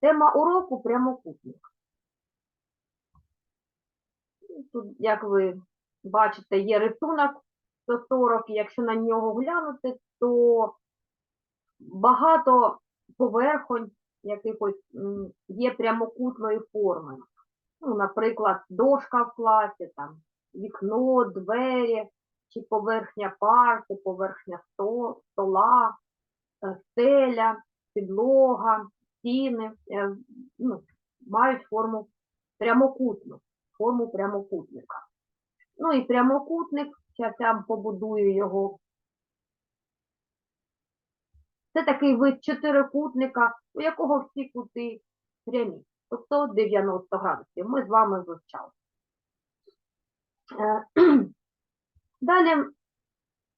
Тема уроку прямокутник. Тут, як ви бачите, є рисунок 140, і якщо на нього глянути, то багато поверхонь якихось є прямокутної форми. Ну, наприклад, дошка в класі, там, вікно, двері, чи поверхня парти, поверхня стола, е, стеля, підлога, стіни, е, ну, мають форму прямокутну, форму прямокутника. Ну і прямокутник, зараз я побудую його. Це такий вид чотирикутника, у якого всі кути прямі, тобто 90 градусів. Ми з вами вивчали. Е, Далі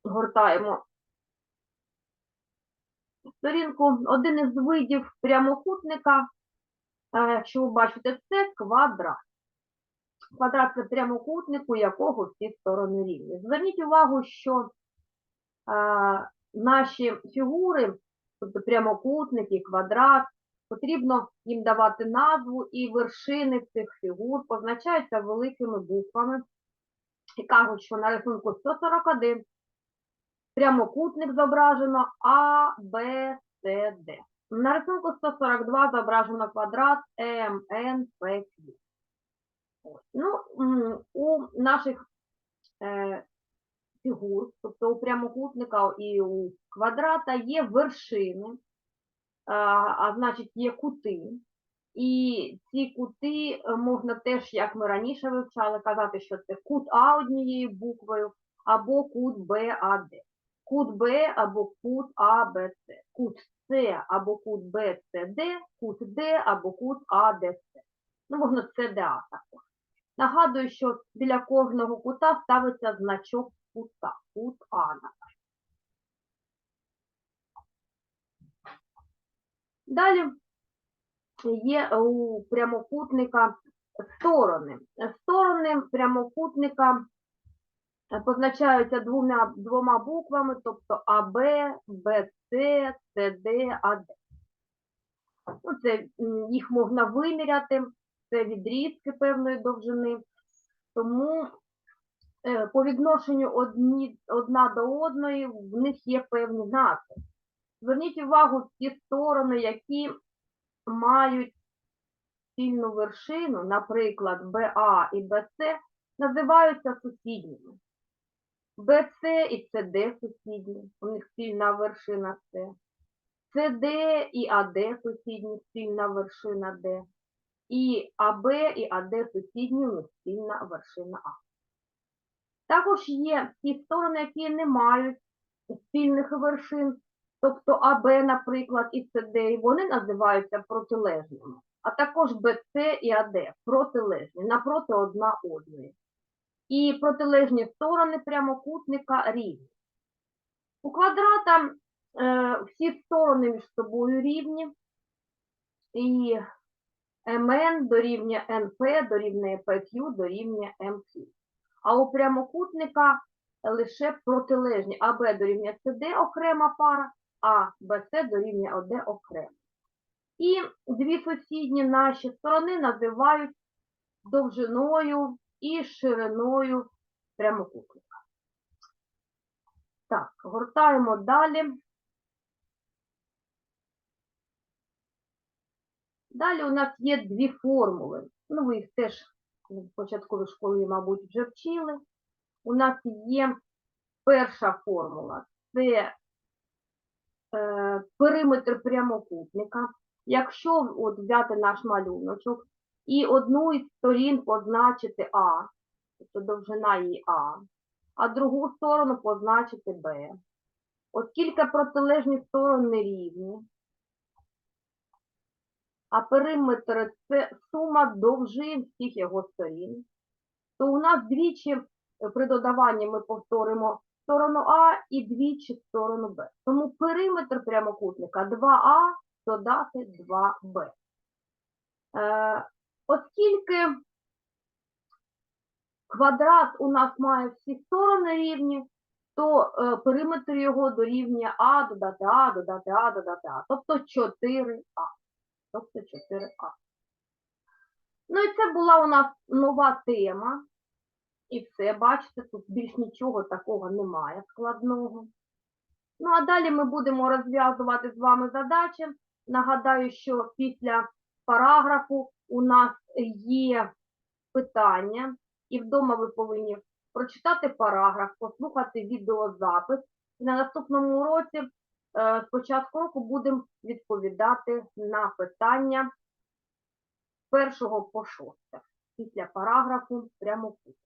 гортаємо сторінку. Один із видів прямокутника, е, якщо ви бачите, це квадрат. Квадрат це прямокутник, у якого всі сторони рівні. Зверніть увагу, що е, наші фігури, тобто прямокутники, квадрат, потрібно їм давати назву, і вершини цих фігур позначаються великими буквами. І кажуть, що на рисунку 141 прямокутник зображено А, Б, С, Д. На рисунку 142 зображено квадрат М, Н, П, Q. Ну, у наших е, фігур, тобто у прямокутника і у квадрата є вершини, а, а значить є кути. І ці кути е, можна теж, як ми раніше вивчали, казати, що це кут А однією буквою або кут Б, А, Д. Кут Б або кут А, Б, С. Кут С або кут Б, С, Д, кут Д або кут А, Д, С. Ну, можна С, Д, А також. Нагадую, що біля кожного кута ставиться значок кута. Кут А, наприклад. Далі є у прямокутника сторони. Сторони прямокутника позначаються двома, двома буквами, тобто АБ, БЦ, СД, АД. Ну, це, їх можна виміряти, це відрізки певної довжини. Тому е, по відношенню одні, одна до одної в них є певні знаки. Зверніть увагу ті сторони, які мають спільну вершину, наприклад, БА і БС, називаються сусідніми. БС і СД сусідні, у них спільна вершина С. СД і АД сусідні, спільна вершина Д. І АБ і АД сусідні, у них спільна вершина А. Також є ті сторони, які не мають спільних вершин, тобто АБ, наприклад, і СД, і вони називаються протилежними. А також БЦ і АД протилежні, напроти одна одної. І протилежні сторони прямокутника рівні. У квадрата е, всі сторони між собою рівні, і МН дорівнює НП, дорівнює ПQ, дорівнює МQ. А у прямокутника лише протилежні АБ дорівнює СД окрема пара, а БС дорівнює ОД окремо. І дві сусідні наші сторони називають довжиною і шириною прямокутника. Так, гортаємо далі. Далі у нас є дві формули. Ну, ви їх теж в початковій школі, мабуть, вже вчили. У нас є перша формула це е, периметр прямокутника. Якщо от взяти наш малюночок і одну із сторін позначити А, тобто довжина її А, а другу сторону позначити Б. Оскільки протилежні сторони рівні, а периметр це сума довжин всіх його сторін, то у нас двічі при додаванні ми повторимо сторону А і двічі сторону Б. Тому периметр прямокутника 2А додати 2Б. Оскільки квадрат у нас має всі сторони рівні, то е, периметр його дорівнює А додати А, додати А, додати А, тобто 4А. тобто 4А. Ну і це була у нас нова тема. І все, бачите, тут більш нічого такого немає складного. Ну, а далі ми будемо розв'язувати з вами задачі. Нагадаю, що після параграфу у нас є питання, і вдома ви повинні прочитати параграф, послухати відеозапис. І на наступному уроці е, з початку року будемо відповідати на питання з першого по шосте після параграфу прямокутник.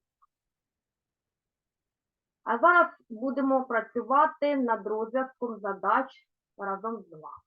А зараз будемо працювати над розв'язком задач разом з вами.